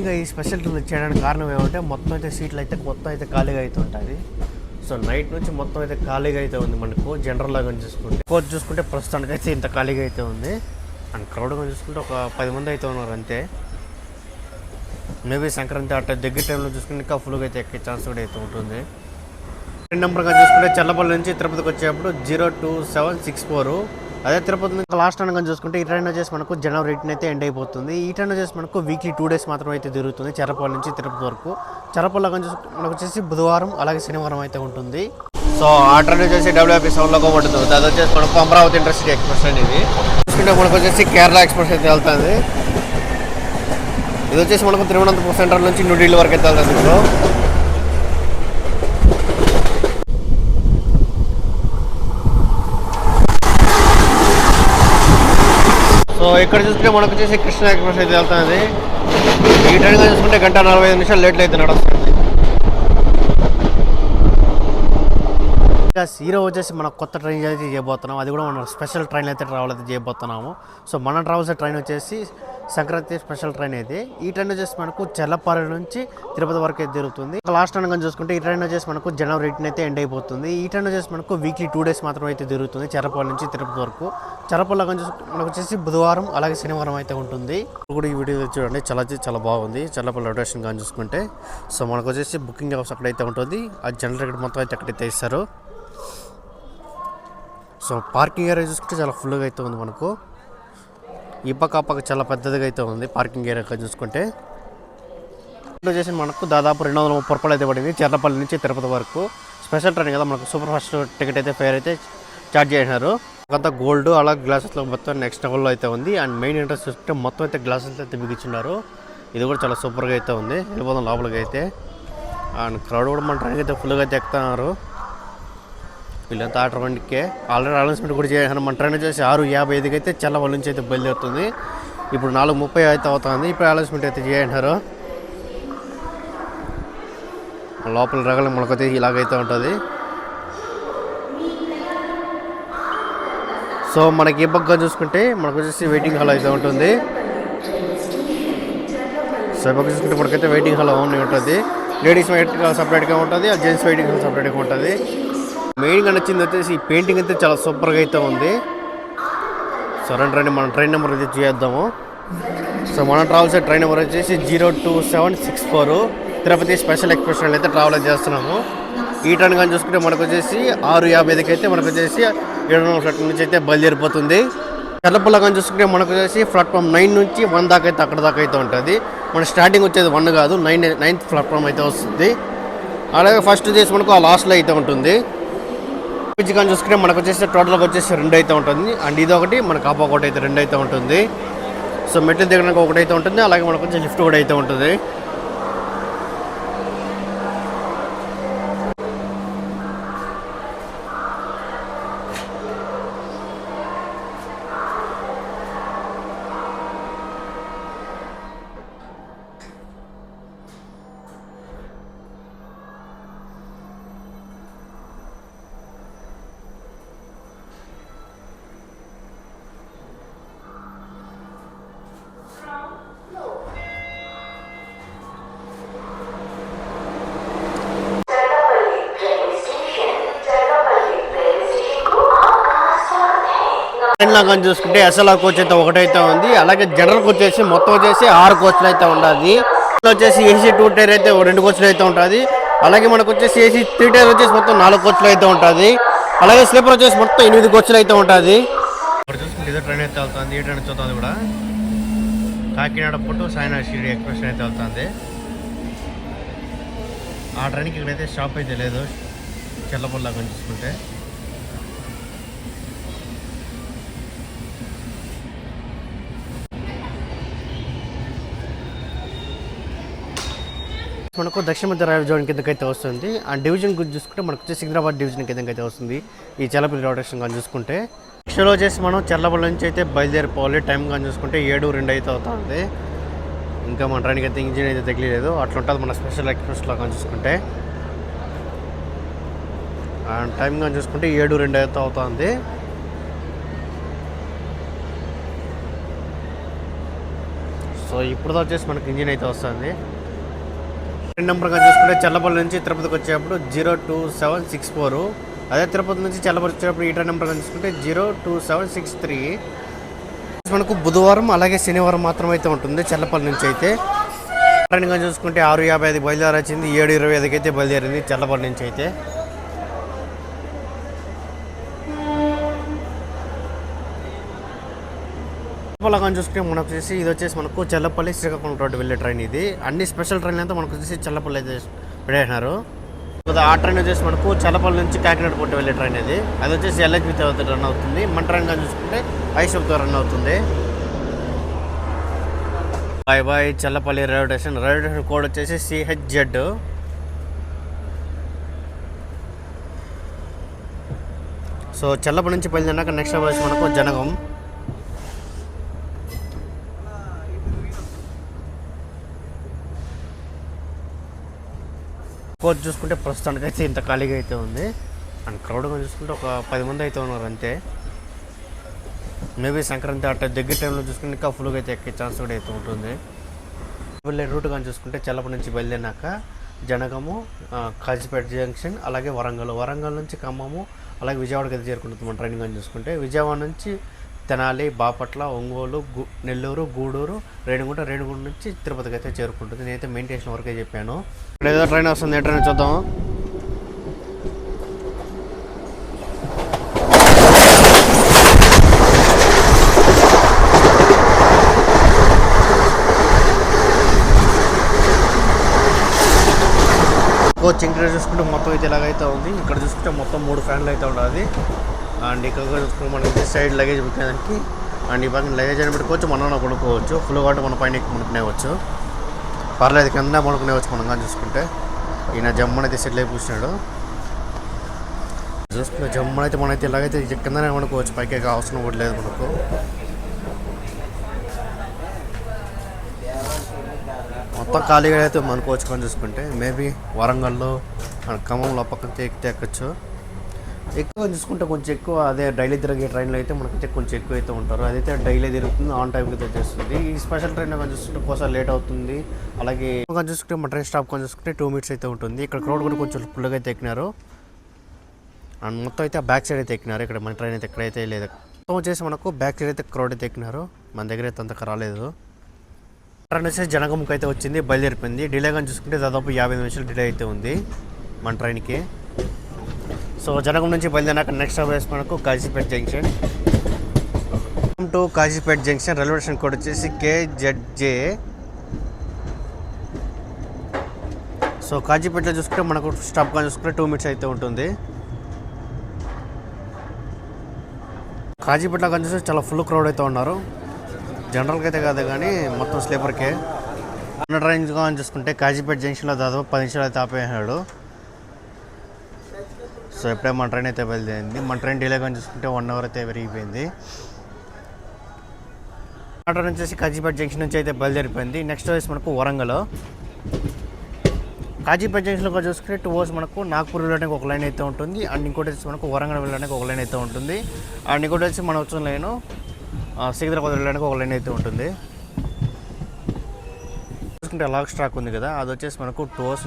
ఇంకా ఈ special trip చేయడానికి కారణం ఏమంటే మొత్తం అయితే సీట్లు అయితే మొత్తం అయితే ఖాళీగా అయితే ఉంటుంది సో నైట్ నుంచి మొత్తం అయితే ఖాళీగా అయితే ఉంది మనకు జనరల్ లాగా చూసుకుంటే. కోచ్ చూసుకుంటే ప్రస్తుతానికి అయితే ఇంత ఖాళీగా అయితే ఉంది. అండ్ క్రౌడ్గా చూసుకుంటే ఒక పది మంది అయితే ఉన్నారు అంతే. మేబీ సంక్రాంతి అట్ట దగ్గర టైంలో చూసుకుంటే ఇంకా ఫుల్గా అయితే ఎక్కే ఛాన్స్ కూడా అయితే ఉంటుంది. రెండు నెంబర్గా చూసుకుంటే చల్లపల్లి నుంచి తిరుపతికి వచ్చేటప్పుడు zero two seven six four అదే తిరుపతి నుంచి లాస్ట్ అనగా చూసుకుంటే ఈ ట్రైన్ వచ్చేసి మనకు జనవరి ఎయిటీన్ అయితే ఎండ్ అయిపోతుంది. ఈ ట్రైన్ వచ్చేసి మనకు వీక్లీ టూ డేస్ మాత్రమే అయితే తిరుగుతుంది చెరపల్లి నుంచి తిరుపతి వరకు. చెరపల్లి చూసుకుంటే మనకు వచ్చేసి బుధవారం అలాగే శనివారం అయితే ఉంటుంది. సో ఆ ట్రైన్ వచ్చేసి డబ్ల్యూపీ సెవెన్లో పడుతుంది అది వచ్చేసి మనకు అమరావతి ఇంటర్సిటీ ఎక్స్ప్రెస్ అనేది చూసుకుంటే మనకు వచ్చేసి కేరళ ఎక్స్ప్రెస్ అయితే వెళ్తుంది. ఇది వచ్చేసి మనకు తిరువనంతపురం సెంటర్ నుంచి న్యూఢిల్లీ వరకు అయితే వెళ్తుంది ఇప్పుడు సో ఇక్కడ చూసుకుంటే మనకు వచ్చేసి కృష్ణ ఎక్స్ప్రెస్ అయితే వెళ్తుంది ఈ ట్రైన్గా చూసుకుంటే గంట నలభై ఐదు నిమిషాలు లేట్లు అయితే నడుస్తుంది ప్లస్ హీరో వచ్చేసి మన కొత్త ట్రైన్ అయితే చేయబోతున్నాం. అది కూడా మన స్పెషల్ ట్రైన్ అయితే ట్రావెల్ అయితే చేయబోతున్నాము. సో మన ట్రావెల్స్ ట్రైన్ వచ్చేసి సంక్రాంతి స్పెషల్ ట్రైన్ అయితే ఈ ట్రైన్ వచ్చేసి మనకు చెల్లపారి నుంచి తిరుపతి వరకు అయితే తిరుగుతుంది లాస్ట్ టైం కానీ చూసుకుంటే ఈ ట్రైన్ వచ్చేసి మనకు జనవరి ఎయిటీన్ అయితే ఎండ్ అయిపోతుంది. ఈ ట్రైన్ వచ్చేసి మనకు వీక్లీ టూ డేస్ మాత్రమే అయితే తిరుగుతుంది చెరపల్లి నుంచి తిరుపతి వరకు. చెరపల్లి కానీ చూసుకుంటే మనకు వచ్చేసి బుధవారం అలాగే శనివారం అయితే ఉంటుంది. కూడా ఈ వీడియో చూడండి చాలా చాలా బాగుంది. చెల్లపల్లి రొటేషన్ కానీ చూసుకుంటే సో మనకు వచ్చేసి బుకింగ్ హౌస్ అక్కడైతే ఉంటుంది. ఆ జనరల్ టికెట్ మొత్తం అయితే అక్కడైతే ఇస్తారు. సో పార్కింగ్ ఏరియా చూసుకుంటే చాలా ఫుల్గా అయితే ఉంది మనకు. ఈ పక్క ఆ పక్క చాలా పెద్దదిగా అయితే ఉంది పార్కింగ్ ఏరియా చూసుకుంటే. ఇట్లా వచ్చేసి మనకు దాదాపు రెండు వందల ముప్పై రూపాయలు అయితే పడింది చెర్లపల్లి నుంచి తిరుపతి వరకు. స్పెషల్ ట్రైన్ కదా మనకు సూపర్ ఫాస్ట్ టికెట్ అయితే ఫేర్ అయితే చార్జ్ చేసినారు. అంతా గోల్డ్ అలా గ్లాసెస్లో మొత్తం నెక్స్ట్ లెవెల్లో అయితే ఉంది. అండ్ మెయిన్ ఇంట్రెస్ట్ చూస్తే మొత్తం అయితే గ్లాసెస్ అయితే బిగించున్నారు ఇది కూడా చాలా సూపర్గా అయితే ఉంది. వెళ్ళిపోదాం లోపలికి అయితే. అండ్ క్రౌడ్ కూడా మన ట్రైన్ అయితే ఫుల్గా అయితే ఎక్కుతున్నారు. వీళ్ళంతా ఆర్డర్ బండికే ఆల్రెడీ అనౌన్స్మెంట్ కూడా చేశాను మన ట్రైన్ వచ్చేసి ఆరు యాభై ఐదుకి అయితే చల్లవల్లి నుంచి అయితే బయలుదేరుతుంది. ఇప్పుడు నాలుగు ముప్పై అయితే అవుతుంది. ఇప్పుడు అనౌన్స్మెంట్ అయితే చేయంటారు. లోపల రగల మనకైతే ఇలాగైతే ఉంటుంది. సో మనకి ఈ పక్క చూసుకుంటే మనకు వచ్చేసి వెయిటింగ్ హాల్ అయితే ఉంటుంది. సో పక్క చూసుకుంటే మనకైతే వెయిటింగ్ హాల్ ఓన్లీ ఉంటుంది. లేడీస్ వెయిటింగ్ హాల్ సపరేట్గా ఉంటుంది. ఆ జెంట్స్ వెయిటింగ్ హాల్ సపరేట్గా ఉంటుంది. మెయిన్గా నచ్చింది వచ్చేసి ఈ పెయింటింగ్ అయితే చాలా సూపర్గా అయితే ఉంది. సో రండి మన ట్రైన్ నెంబర్ అయితే చేద్దాము. సో మన ట్రావెల్స్ ట్రైన్ నెంబర్ వచ్చేసి zero two seven six four. Tirupati special express train అయితే ట్రావెల్ చేస్తున్నాము. ఈ ట్రైన్ కానీ చూసుకుంటే మనకు వచ్చేసి ఆరు యాభై ఐదుకి అయితే మనకు వచ్చేసి ఏడు వందల ఫ్లాట్ఫామ్ నుంచి అయితే బయలుదేరిపోతుంది. చెల్లపల్ల కానీ చూసుకుంటే మనకు వచ్చేసి ప్లాట్ఫామ్ నైన్ నుంచి వన్ దాకా అయితే అక్కడ దాకా అయితే ఉంటుంది. మన స్టార్టింగ్ వచ్చేది వన్ కాదు నైన్ నైన్త్ ప్లాట్ఫామ్ అయితే వస్తుంది. అలాగే ఫస్ట్ చేసి మనకు ఆ లాస్ట్లో అయితే ఉంటుంది. పిచ్చి కానీ చూసుకుంటే మనకు వచ్చేసి టోటల్గా వచ్చేసి రెండు అయితే ఉంటుంది. అండ్ ఇది ఒకటి మన కాపా ఒకటి అయితే రెండు అయితే ఉంటుంది. సో మెట్లు దిగడానికి ఒకటి అయితే ఉంటుంది. అలాగే మనకు వచ్చి లిఫ్ట్ కూడా అయితే ఉంటుంది. ట్రైన్లో కానీ చూసుకుంటే ఎస్ఎల్ఆర్ కోచ్ అయితే ఒకటైతే ఉంది. అలాగే జనరల్ కోచ్ వచ్చేసి మొత్తం వచ్చేసి ఆరు కోచ్లు అయితే ఉండాలి. వచ్చేసి ఏసీ టూ టైర్ అయితే రెండు కోచ్లు అయితే ఉంటుంది అలాగే మనకు వచ్చేసి ఏసీ త్రీ టైర్ వచ్చేసి మొత్తం నాలుగు కోచ్లు అయితే ఉంటుంది అలాగే స్లీపర్ వచ్చేసి మొత్తం ఎనిమిది కోచ్లు అయితే ఉంటుంది చూసుకుంటే ట్రైన్ అయితే వెళ్తుంది. ఈ ట్రైన్ చూస్తుంది కూడా కాకినాడ పుట్టు సాయినాథ్ షిరిడి ఎక్స్ప్రెస్ అయితే వెళ్తుంది. ఆ ట్రైన్కి ఇక్కడైతే స్టాప్ అయితే లేదు. చెల్లపల్లా కానీ చూసుకుంటే. మనకు దక్షిణ మధ్య రైల్వే జోన్ కిందకైతే వస్తుంది. ఆ డివిజన్ గురించి చూసుకుంటే మనకు వచ్చి సికింద్రాబాద్ డివిజన్ కిందకైతే వస్తుంది. ఈ చెల్లపల్లి రోటేషన్ కానీ చూసుకుంటే నెక్స్ట్లో వచ్చేసి మనం చెల్లపల్లి నుంచి అయితే బయలుదేరిపోవాలి. టైం కానీ చూసుకుంటే ఏడు రెండు అయితే అవుతుంది. ఇంకా మన ట్రైన్కి అయితే ఇంజిన్ అయితే తగిలేదు అట్లా ఉంటుంది మన స్పెషల్ ఎక్స్ప్రెస్లో కానీ చూసుకుంటే. అండ్ టైం కానీ చూసుకుంటే ఏడు రెండు అయితే అవుతుంది. సో ఇప్పుడు వచ్చేసి మనకి ఇంజిన్ అయితే వస్తుంది. ట్రైన్ నెంబర్గా చూసుకుంటే చల్లపల్లి నుంచి తిరుపతికి వచ్చేటప్పుడు zero two seven six four. అదే తిరుపతి నుంచి చల్లపల్లి వచ్చేటప్పుడు ఈ ట్రైన్ నెంబర్గా చూసుకుంటే zero two seven six three. మనకు బుధవారం అలాగే శనివారం మాత్రం అయితే ఉంటుంది చల్లపల్లి నుంచి అయితే. ట్రైన్గా చూసుకుంటే ఆరు యాభై ఐదు బయలుదేరి వచ్చింది ఏడు ఇరవై ఐదుకి అయితే బయలుదేరింది చల్లపల్లి నుంచి అయితే. చల్లపల్లి చూసుకుంటే మనకు వచ్చేసి ఇది వచ్చేసి మనకు చల్లపల్లి శ్రీకాకుళం రోడ్డు వెళ్ళే ట్రైన్ ఇది. అన్ని స్పెషల్ ట్రైన్లు అంతా మనకు వచ్చేసి చల్లపల్లి అయితే పెట్టేసినారు. ఆ ట్రైన్ వచ్చేసి మనకు చల్లపల్లి నుంచి కాకినాడ పూట వెళ్ళే ట్రైన్ ఇది. అది వచ్చేసి ఎల్హెచ్బితో రన్ అవుతుంది. మన ట్రైన్ కానీ చూసుకుంటే ఐషప్తో రన్ అవుతుంది. Bye bye Challapalli railway station. Railway station code వచ్చేసి సిహెచ్జెడ్ సో చల్లపల్లి నుంచి బయలుదేరినాక నెక్స్ట్ వచ్చి మనకు జనగం. కోచ్ చూసుకుంటే ప్రస్తుతానికి అయితే ఇంత ఖాళీగా అయితే ఉంది. అండ్ క్రౌడ్గా చూసుకుంటే ఒక పది మంది అయితే ఉన్నారు అంతే. మేబీ సంక్రాంతి అట్ట దగ్గర టైంలో చూసుకుంటే ఇంకా ఫుల్గా అయితే ఎక్కే ఛాన్స్ కూడా అయితే ఉంటుంది. వెళ్ళే రూట్ కానీ చూసుకుంటే చల్లప నుంచి బయలుదేరినాక జనగము కాజీపేట జంక్షన్ అలాగే వరంగల్. వరంగల్ నుంచి ఖమ్మము అలాగే విజయవాడకి అయితే చేరుకుంటుంది మన ట్రైన్ కానీ చూసుకుంటే విజయవాడ నుంచి తెనాలి బాపట్ల ఒంగోలు గు నెల్లూరు గూడూరు రేణిగుంట రేణిగుంట నుంచి తిరుపతికి అయితే చేరుకుంటుంది. నేనైతే మెయింటేషన్ వరకే చెప్పాను. ఇక్కడ ఏదో ట్రైన్ వస్తుంది ఏ ట్రైన్ చూద్దాం కోచింగ్ చూసుకుంటే మొత్తం అయితే ఇలాగైతే ఉంది. ఇక్కడ చూసుకుంటే మొత్తం మూడు ఫ్యాన్లు అయితే ఉండాలి. అండ్ ఇక్కడ మనం చూసుకుంటే మనకి సైడ్ లగేజ్ పెట్టేదానికి అండ్ ఈ పక్కన లగేజ్ అని పెట్టుకోవచ్చు మనం కొనుక్కోవచ్చు. ఫుల్ కాబట్టి మన పైన కొనుక్కునేవచ్చు. పర్లేదు కింద కొనుక్కునేవచ్చు మనం కానీ చూసుకుంటే. ఈయన జమ్ము అయితే సెటిల్ అయి చూసుకుంటే జమ్మన్ అయితే మనైతే ఇలాగైతే కిందనే కొనుక్కోవచ్చు. పైకి అవసరం కూడా లేదు మనకు. మొత్తం ఖాళీగా అయితే మనకోవచ్చు కానీ చూసుకుంటే. మేబీ వరంగల్లో అండ్ ఖమ్మంలో పక్కన ఎక్కితే ఎక్కచ్చు. ఎక్కువ చూసుకుంటే కొంచెం ఎక్కువ అదే డైలీ తిరిగే ట్రైన్లో అయితే మనకైతే కొంచెం ఎక్కువ అయితే ఉంటారు. అదైతే డైలీ తిరుగుతుంది ఆన్ టైంకి అయితే చేస్తుంది ఈ స్పెషల్ ట్రైన్ కొంచెం చూసుకుంటే కోసం లేట్ అవుతుంది. అలాగే కొంచెం చూసుకుంటే మన ట్రైన్ స్టాప్ కొంచెం చూసుకుంటే టూ మినిట్స్ అయితే ఉంటుంది. ఇక్కడ క్రౌడ్ కూడా కొంచెం ఫుల్గా అయితే ఎక్కినారు. అండ్ మొత్తం అయితే బ్యాక్ సైడ్ అయితే ఎక్కినారు. ఇక్కడ మన ట్రైన్ అయితే ఎక్కడైతే లేదు. మొత్తం వచ్చేసి మనకు బ్యాక్ సైడ్ అయితే క్రౌడ్ అయితే ఎక్కినారు. మన దగ్గర అయితే అంతగా రాలేదు. ట్రైన్ వచ్చేసి జనగంకి అయితే వచ్చింది బయలుదేరిపోయింది. డిలే కానీ చూసుకుంటే దాదాపు యాభై నిమిషాలు డిలే అయితే ఉంది మన ట్రైన్కి. సో జనగం నుంచి బయలుదేరాక నెక్స్ట్ వేసి మనకు Kazipet junction. To Kazipet junction railway station code వచ్చేసి కేజెడ్జే. సో కాజీపేటలో చూసుకుంటే మనకు స్టాప్గా చూసుకుంటే టూ మినిట్స్ అయితే ఉంటుంది. కాజీపేటలో కానీ చూస్తే చాలా ఫుల్ క్రౌడ్ అయితే ఉన్నారు. జనరల్కి అయితే కాదు కానీ మొత్తం స్లీపర్కే. ట్రైన్ కానీ చూసుకుంటే కాజీపేట జంక్షన్లో దాదాపు పది నిమిషాలు అయితే ఆపేసాడు సో ఎప్పుడే మన ట్రైన్ అయితే బయలుదేరింది. మన ట్రైన్ డిలే కానీ చూసుకుంటే వన్ అవర్ అయితే పెరిగిపోయింది మన వచ్చేసి కాజీపేట జంక్షన్ నుంచి అయితే బయలుదేరిపోయింది. నెక్స్ట్ వచ్చేసి మనకు వరంగల్. కాజీపేట జంక్షన్లో చూసుకుంటే టూ అవర్స్ మనకు నాగ్పూర్ వెళ్ళడానికి ఒక లైన్ అయితే ఉంటుంది. అండ్ ఇంకోటి వచ్చి మనకు వరంగల్ వెళ్ళడానికి ఒక లైన్ అయితే ఉంటుంది. అండ్ ఇంకోటి వచ్చి మనం వచ్చిన లైను సికింద్రాబాద్ వెళ్ళడానికి ఒక లైన్ అయితే ఉంటుంది. చూసుకుంటే అలాగ్ స్టాక్ ఉంది కదా. అది వచ్చేసి మనకు టూ అవర్స్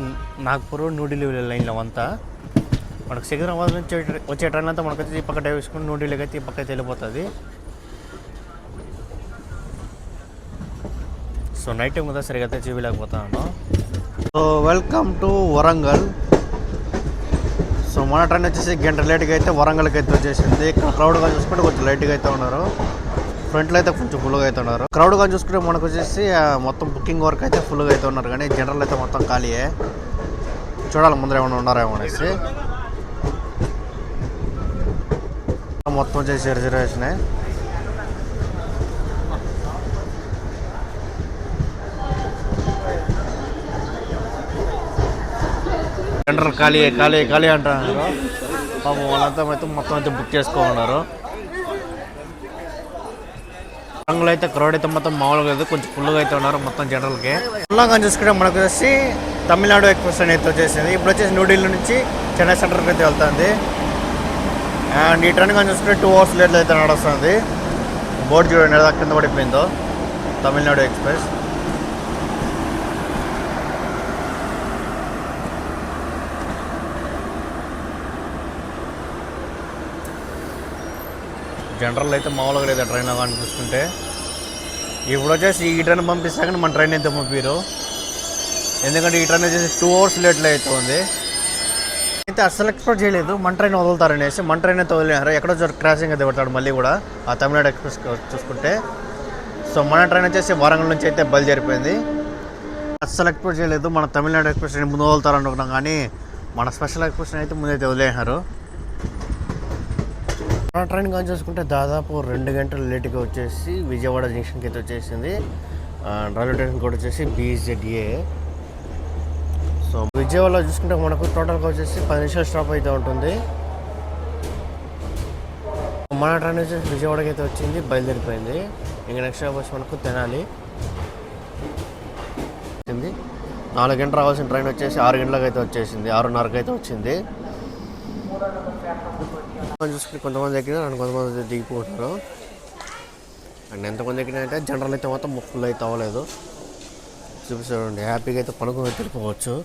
నాగ్పూర్ న్యూఢిల్లీ వెళ్ళే లైన్లో అంతా మనకు సికింద్రాబాద్ నుంచి వచ్చే- వచ్చే ట్రైన్ అంతా మనకు ఈ పక్క డైవ్ వేసుకుని న్యూఢిల్లీకి అయితే ఈ పక్క అయితే వెళ్ళిపోతుంది. సో నైట్ టైం కదా సరిగా అయితే చూపించలేకపోతాను so welcome to Warangal so మన ట్రైన్ వచ్చేసి గంట లేట్గా అయితే వరంగల్కి అయితే వచ్చేసింది. ఇక్కడ క్రౌడ్గా చూసుకుంటే కొంచెం లైట్గా అయితే ఉన్నారు. ఫ్రంట్లో అయితే కొంచెం ఫుల్గా అయితే ఉన్నారు. క్రౌడ్గా చూసుకుంటే మనకు వచ్చేసి మొత్తం బుకింగ్ వరకు అయితే ఫుల్గా అయితే ఉన్నారు. కానీ జనరల్ అయితే మొత్తం ఖాళీయే. చూడాలి ముందర ఏమైనా ఉన్నారేమో అనేసి. మొత్తం చేసి రిజర్వేషనే జనరల్ ఖాళీ ఖాళీ ఖాళీ అంటున్నారు పాపం వాళ్ళంతా అయితే మొత్తం అయితే బుక్ చేసుకోమన్నారు రంగులు అయితే క్రౌడ్ అయితే మొత్తం మామూలుగా అయితే కొంచెం ఫుల్గా అయితే ఉన్నారు మొత్తం జనరల్కి ఫుల్గా చూసుకుంటే మనకు వచ్చేసి తమిళనాడు ఎక్స్ప్రెస్ అయితే వచ్చేసింది. ఇప్పుడు వచ్చేసి న్యూఢిల్లీ నుంచి చెన్నై సెంటర్కి అయితే వెళ్తుంది. అండ్ ఈ ట్రైన్ కానీ చూసుకుంటే టూ అవర్స్ లేట్ అయితే నడుస్తుంది. బోర్డు చూడండి ఎలా కింద పడిపోయిందో. తమిళనాడు ఎక్స్ప్రెస్ జనరల్ అయితే మామూలుగా లేదా ట్రైన్ కానీ చూసుకుంటే. ఇప్పుడు వచ్చేసి ఈ ట్రైన్ పంపిస్తాక మన ట్రైన్ అయితే పంపిరు. ఎందుకంటే ఈ ట్రైన్ వచ్చేసి టూ అవర్స్ లేట్లో అవుతుంది అయితే అస్సలు ఎక్స్పెక్ట్ చేయలేదు. మన ట్రైన్ వదులుతారనేసి మన ట్రైన్ అయితే వదిలేనారు ఎక్కడో చోట క్రాసింగ్ అయితే పెడతాడు మళ్ళీ కూడా. ఆ తమిళనాడు ఎక్స్ప్రెస్ చూసుకుంటే. సో మన ట్రైన్ వచ్చేసి వరంగల్ నుంచి అయితే బయలుదేరిపోయింది. అస్సలు ఎక్స్పెక్ట్ చేయలేదు. మన తమిళనాడు ఎక్స్ప్రెస్ ట్రైన్ ముందు వదులుతారు అనుకున్నాం కానీ మన స్పెషల్ ఎక్స్ప్రెస్ అయితే ముందైతే వదిలేసినారు మన ట్రైన్ కానీ చూసుకుంటే దాదాపు రెండు గంటలు లేట్గా వచ్చేసి విజయవాడ జంక్షన్కి అయితే వచ్చేసింది. రైల్వే స్టేషన్ కూడా వచ్చేసి బీజెడ్ఏ సో విజయవాడలో చూసుకుంటే మనకు టోటల్గా వచ్చేసి పది నిమిషాలు స్టాప్ అయితే ఉంటుంది. మన ట్రైన్ వచ్చేసి విజయవాడకి అయితే వచ్చింది బయలుదేరిపోయింది. ఇంకా నెక్స్ట్ స్టాప్ వచ్చి మనకు తెనాలి. వచ్చింది. నాలుగు గంటలు రావాల్సిన ట్రైన్ వచ్చేసి ఆరు గంటలకు అయితే వచ్చేసింది ఆరున్నరకు అయితే వచ్చింది. చూసుకుని కొంతమంది ఎక్కినా నన్ను కొంతమంది అయితే దిగిపోతున్నారు. అండ్ ఎంతమంది ఎక్కినా అంటే జనరల్ అయితే మొత్తం ఫుల్ అయితే అవ్వలేదు. చూపిస్తాడండి. హ్యాపీగా అయితే పనుకొని తిరుకోవచ్చు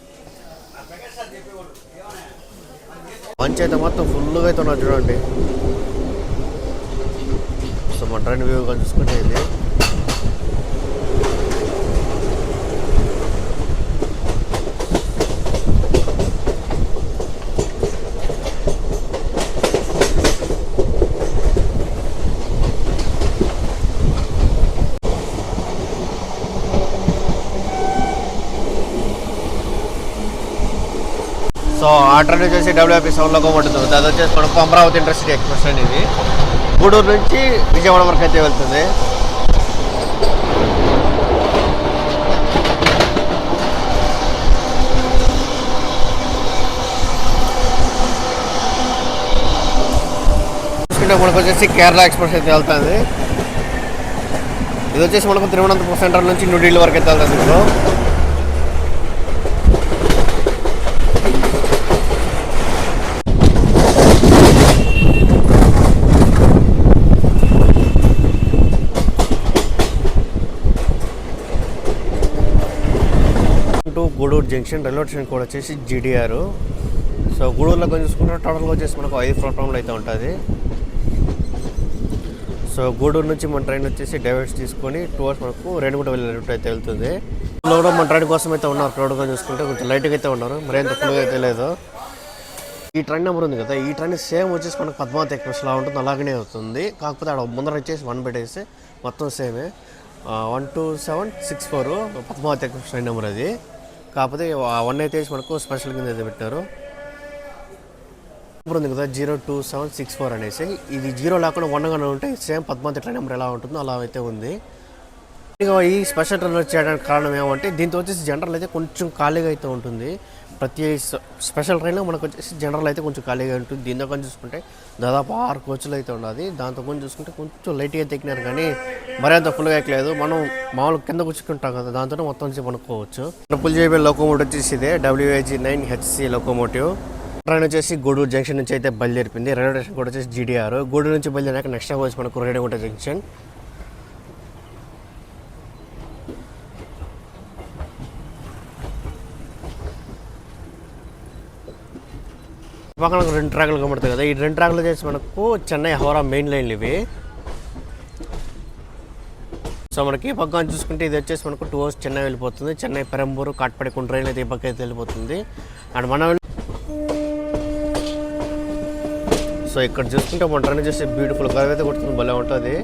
మంచి అయితే మొత్తం ఫుల్గా అయితే ఉన్నారు చూడండి. సో మా ట్రైన్ వ్యూ కానీ చూసుకుంటే ఇది. సో ఆర్డర్ వచ్చేసి డబ్ల్యూపీ సెవెన్లో పడుతుంది అది వచ్చేసి మనకు అమరావతి ఇంటర్సిటీ ఎక్స్ప్రెస్ అనేది ఇది. గూడూరు నుంచి విజయవాడ వరకు అయితే వెళ్తుంది. చూసుకుంటే మనకు వచ్చేసి కేరళ ఎక్స్ప్రెస్ అయితే వెళ్తుంది. ఇది వచ్చేసి మనకు తిరువనంతపురం సెంటర్ నుంచి న్యూఢిల్లీ వరకు అయితే వెళ్తుంది ఇప్పుడు. గూడూరు జంక్షన్ రైల్వే స్టేషన్ కూడా వచ్చేసి జీడిఆర్ సో గూడూరులో కొంచెం చూసుకుంటే టోటల్గా వచ్చేసి మనకు ఐదు ప్లాట్ఫామ్లు అయితే ఉంటుంది. సో గూడూరు నుంచి మన ట్రైన్ వచ్చేసి డైవర్స్ తీసుకొని టూ అవర్స్ మనకు రేణుగుంట వెళ్ళే రూట్ అయితే వెళ్తుంది. కూడా మన ట్రైన్ కోసం అయితే ఉన్నారు క్రౌడ్గా చూసుకుంటే కొంచెం లైట్గా అయితే ఉన్నారు మరి ఎంత ఫుల్గా అయితే లేదు. ఈ ట్రైన్ నెంబర్ ఉంది కదా ఈ ట్రైన్ సేమ్ వచ్చేసి మనకు పద్మావతి ఎక్స్ప్రెస్లా ఉంటుంది అలాగనే అవుతుంది. కాకపోతే ఆడ ముందర వచ్చేసి వన్ పెట్టేసి మొత్తం సేమే one two seven six four Padmavati express train number అది. కాకపోతే వన్ అయితే వేసి మనకు స్పెషల్ కింద అయితే పెట్టారు. నెంబర్ ఉంది కదా zero two seven six four అనేసి. ఇది జీరో లేకుండా వన్గానే ఉంటే సేమ్ పద్మావతి ట్రైన్ నెంబర్ ఎలా ఉంటుందో అలా అయితే ఉంది. ఈ స్పెషల్ ట్రైన్ చేయడానికి కారణం ఏమంటే దీంతో వచ్చేసి జనరల్ అయితే కొంచెం ఖాళీగా అయితే ఉంటుంది. ప్రతి స్పెషల్ ట్రైన్లో మనకు వచ్చేసి జనరల్ అయితే కొంచెం ఖాళీగా ఉంటుంది. దీంతో కొంచెం చూసుకుంటే దాదాపు ఆరు కోచ్లు అయితే ఉన్నది దాంతో కొంచెం చూసుకుంటే కొంచెం లైట్గా ఎక్కినారు కానీ మరీ అంత ఫుల్గా ఎక్కలేదు. మనం మామూలు కింద కూర్చుకుంటాం కదా దాంతో మొత్తం సేపు అనుకోవచ్చు ట్రిపుల్ జేబీ లోకోమోటివ్ వచ్చేసి ఇదే WH nine HC locomotive. Train వచ్చేసి గూడూరు జంక్షన్ నుంచి అయితే బయలుదేరిపోయింది. రైల్వే స్టేషన్ కూడా వచ్చేసి జీడీఆర్. గూడూరు నుంచి బయలుదేరాక నెక్స్ట్ వచ్చి మనకు రేణిగుంట జంక్షన్. పక్కన ఒక రెండు ట్రాక్లు కనబడతాయి కదా. ఈ రెండు ట్రాక్లు చేసి మనకు చెన్నై హౌరా మెయిన్ లైన్లు ఇవి. సో మనకి ఈ పక్కన చూసుకుంటే ఇది వచ్చేసి మనకు టూ అవర్స్ చెన్నై వెళ్ళిపోతుంది. చెన్నై పెరంబూరు కాట్పడి కొండ ట్రైన్ అయితే ఈ పక్క అయితే వెళ్ళిపోతుంది. అండ్ మనం సో ఇక్కడ చూసుకుంటే మన ట్రైన్ చేసి బ్యూటిఫుల్ కలర్ అయితే కొడుతుంది భలే ఉంటుంది.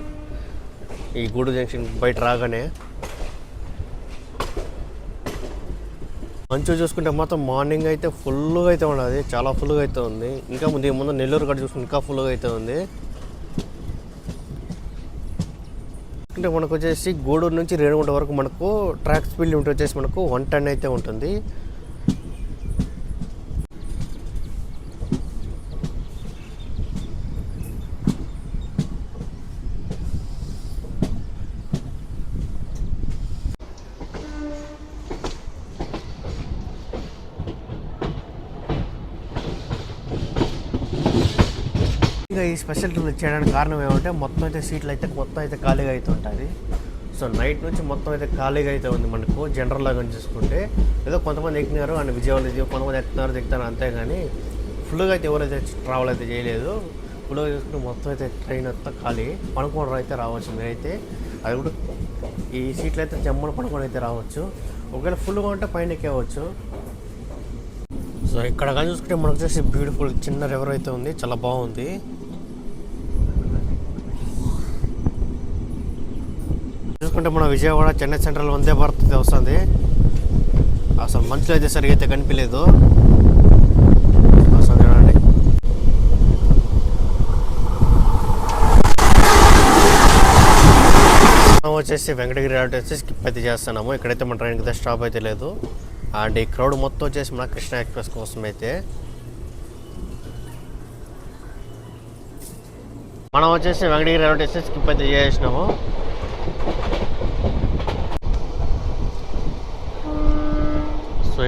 ఈ గూడు జంక్షన్ బయట రాగానే. మంచిగా చూసుకుంటే మాత్రం మార్నింగ్ అయితే ఫుల్గా అయితే ఉండదు చాలా ఫుల్గా అయితే ఉంది. ఇంకా ముందు ముందు నెల్లూరు కట్ట చూసుకుంటే ఇంకా ఫుల్గా అయితే ఉంది. అంటే మనకు వచ్చేసి గూడూరు నుంచి రేణుగుంట వరకు మనకు ట్రాక్ స్పీడ్ లిమిట్ వచ్చేసి మనకు వన్ టెన్ అయితే ఉంటుంది. స్పెషల్ ట్రైన్ చేయడానికి కారణం ఏమంటే మొత్తం అయితే సీట్లు అయితే మొత్తం అయితే ఖాళీగా అయితే ఉంటుంది సో నైట్ నుంచి మొత్తం అయితే ఖాళీగా అయితే ఉంది మనకు జనరల్గా కానీ చూసుకుంటే ఏదో కొంతమంది ఎక్కినారు అండ్ విజయవాడ కొంతమంది ఎక్కుతున్నారు దిగుతారు అంతే కానీ ఫుల్గా అయితే ఎవరైతే ట్రావెల్ అయితే చేయలేదు ఫుల్గా చూసుకుంటే మొత్తం అయితే ట్రైన్ అంతా ఖాళీ. పనుకోవడం అయితే రావచ్చు మీరైతే. అది కూడా ఈ సీట్లు అయితే జమ్మన పనుకొని అయితే రావచ్చు. ఒకవేళ ఫుల్గా ఉంటే పైన ఎక్కేవచ్చు. సో ఇక్కడ కానీ చూసుకుంటే మనకు వచ్చేసి బ్యూటిఫుల్ చిన్న రివర్ అయితే ఉంది. చాలా బాగుంది. చూసుకుంటే మన విజయవాడ చెన్నై సెంట్రల్ వందే భారత్ అయితే వస్తుంది. అసలు మంచులో అయితే సరిగా అయితే కనిపించలేదు. అసలు చూడండి. మనం వచ్చేసి వెంకటగిరి రోడ్ వచ్చేసి స్కిప్ అయితే చేస్తున్నాము. ఇక్కడైతే మన ట్రైన్కి అయితే స్టాప్ అయితే లేదు. అండ్ ఈ క్రౌడ్ మొత్తం వచ్చేసి మన కృష్ణ ఎక్స్ప్రెస్ కోసం అయితే. మనం వచ్చేసి వెంకటగిరి రైల్వే స్టేషన్ స్కిప్ అయితే చేసినాము.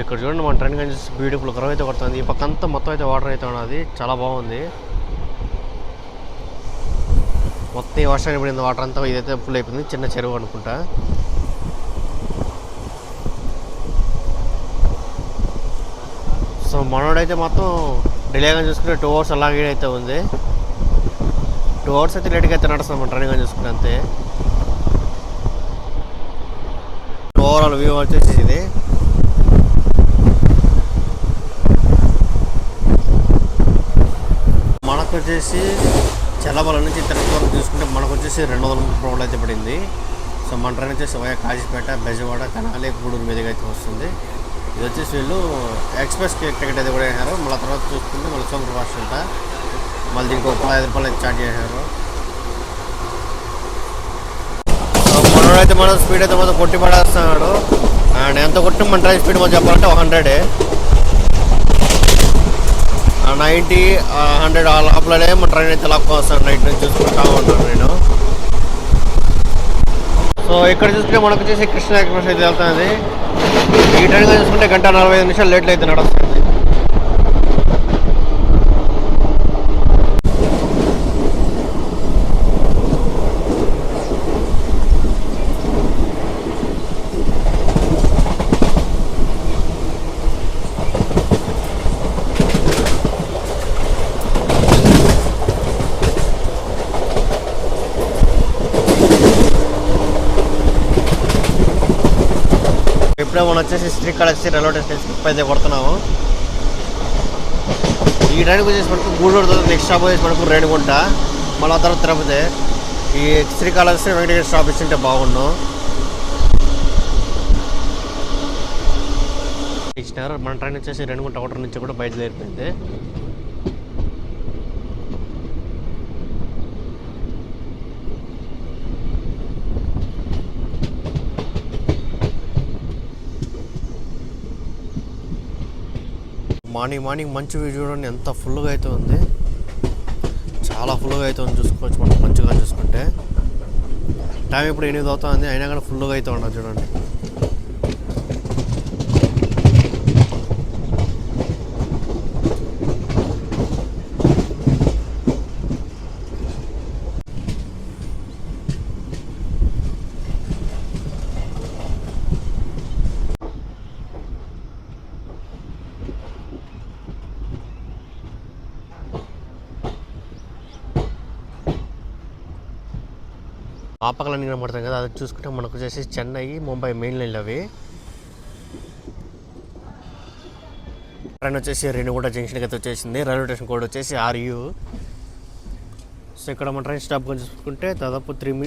ఇక్కడ చూడండి మన ట్రైన్ కానీ బ్యూటిఫుల్ కరవ్ అయితే కొడుతుంది. ఈ పక్కంతా మొత్తం అయితే వాటర్ అయితే ఉన్నది. చాలా బాగుంది. మొత్తం ఈ వర్షానికి పడింది వాటర్ అంతా. ఇదైతే ఫుల్ అయిపోయింది. చిన్న చెరువు అనుకుంటా. సో మనోడైతే మొత్తం డిలేగా చూసుకుంటే టూ అవర్స్ అలాగే అయితే ఉంది. టూ అవర్స్ అయితే లేట్గా అయితే నడుస్తాం మన రన్నింగ్ చూసుకుంటే అంతే. ఓవరాల్ వ్యూ వచ్చేసి ఇది మనకు వచ్చేసి చల్లబల నుంచి తిరుపతి వరకు చూసుకుంటే మనకు వచ్చేసి రెండు వందల ముప్పై రూపాయలు అయితే పడింది. సో మన ట్రైన్ వచ్చేసి వయా కాజీపేట బెజవాడ కనాలి గూడూరు మీదుగా అయితే వస్తుంది. ఇది వచ్చేసి వీళ్ళు ఎక్స్ప్రెస్ టికెట్ అయితే కూడా వేసారు మళ్ళీ తర్వాత చూసుకుంటే మళ్ళీ సూపర్ ఫాస్ట్ అంట మళ్ళీ దీనికి ఒక ఐదు రూపాయలు అయితే ఛార్జ్ చేశారు. సో మనోడైతే మనం స్పీడ్ అయితే మొత్తం కొట్టి పడేస్తున్నాడు. అండ్ ఎంత కొట్టి మన ట్రైన్ స్పీడ్ మనం చెప్పాలంటే ఒక హండ్రెడే. నైంటీ హండ్రెడ్ ఆ లోపలనే మా ట్రైన్ అయితే లాక్కు వస్తాను. నైట్ నుంచి చూసుకుంటా ఉన్నాను నేను. సో ఇక్కడ చూసుకుంటే మనకు వచ్చేసి కృష్ణ ఎక్స్ప్రెస్ అయితే వెళ్తుంది ఈ ట్రైన్గా చూసుకుంటే గంట నలభై ఐదు నిమిషాలు లేట్లు అయితే నడుస్తుంది. ఇప్పుడే మనం వచ్చేసి శ్రీకాళహస్తి రైల్వే స్టేషన్ స్కిప్ అయితే కొడుతున్నాము. ఈ ట్రైన్కి వచ్చేసి మనకు గూడూరు నెక్స్ట్ స్టాప్ వచ్చేసి మనకు రేణిగుంట మళ్ళీ తర్వాత తిరుపతి. ఈ శ్రీకాళహస్తి వెంకటేశ్వర స్టాప్ ఇచ్చింటే బాగుండు. ఇచ్చినారు. మన ట్రైన్ వచ్చేసి రేణిగుంట ఒకటి నుంచి కూడా బయలుదేరిపోయింది మార్నింగ్ మార్నింగ్ మంచి వ్యూ చూడండి. ఎంత ఫుల్గా అయితే ఉంది. చాలా ఫుల్గా అయితే ఉంది చూసుకోవచ్చు మనం మంచిగా చూసుకుంటే. టైం ఇప్పుడు ఎనిమిది అవుతుంది అయినా కానీ ఫుల్గా అయితే ఉండదు చూడండి. ఆ కనబడతాం కదా అది చూసుకుంటే మనకు వచ్చేసి చెన్నై ముంబై మెయిన్ లైన్లు అవి. ట్రైన్ వచ్చేసి రేణిగుంట జంక్షన్కి అయితే వచ్చేసింది. రైల్వే స్టేషన్ కోడ్ వచ్చేసి ఆర్యు. సో ఇక్కడ మన ట్రైన్ స్టాప్ కానీ చూసుకుంటే దాదాపు త్రీ మీ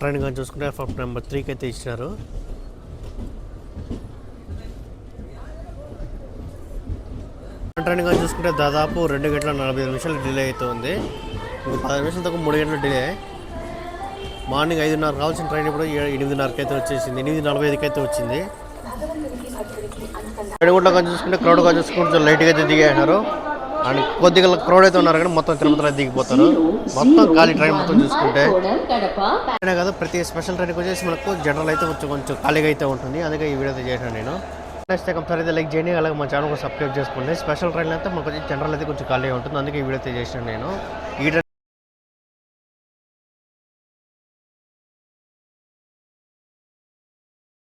ట్రైన్ కానీ చూసుకుంటే ఫస్ట్ నెంబర్ త్రీకి అయితే ఇచ్చినారు. ట్రైన్ కానీ చూసుకుంటే దాదాపు రెండు గంటల నలభై ఐదు నిమిషాలు డిలే అవుతుంది ఇంక పది నిమిషాల తక్కువ మూడు గంటల డిలే. మార్నింగ్ ఐదున్నర కావాల్సిన ట్రైన్ ఇప్పుడు ఎనిమిదిన్నరకి అయితే వచ్చేసింది. ఎనిమిది నలభై ఐదుకి అయితే వచ్చింది. ఏడుగుంట్లో కానీ చూసుకుంటే క్రౌడ్ కానీ చూసుకుంటే కొంచెం లైట్గా అయితే దిగేసినారు. అండ్ కొద్దిగా క్రౌడ్ అయితే ఉన్నారు కానీ మొత్తం తిరుపతిలో దిగిపోతారు. మొత్తం ఖాళీ ట్రైన్ మొత్తం చూసుకుంటే. అయినా కదా ప్రతి స్పెషల్ ట్రైన్కి వచ్చేసి మనకు జనరల్ అయితే కొంచెం కొంచెం ఖాళీగా అయితే ఉంటుంది. అందుకే ఈ వీడియో అయితే చేశాను నేను. నెక్స్ట్ కంపేర్ అయితే లైక్ చేయండి. అలాగే మా ఛానల్ సబ్స్క్రైబ్ చేసుకోండి. స్పెషల్ ట్రైన్ అయితే మనకు జనరల్ అయితే కొంచెం ఖాళీగా ఉంటుంది. అందుకే ఈ వీడియో అయితే చేశాను నేను.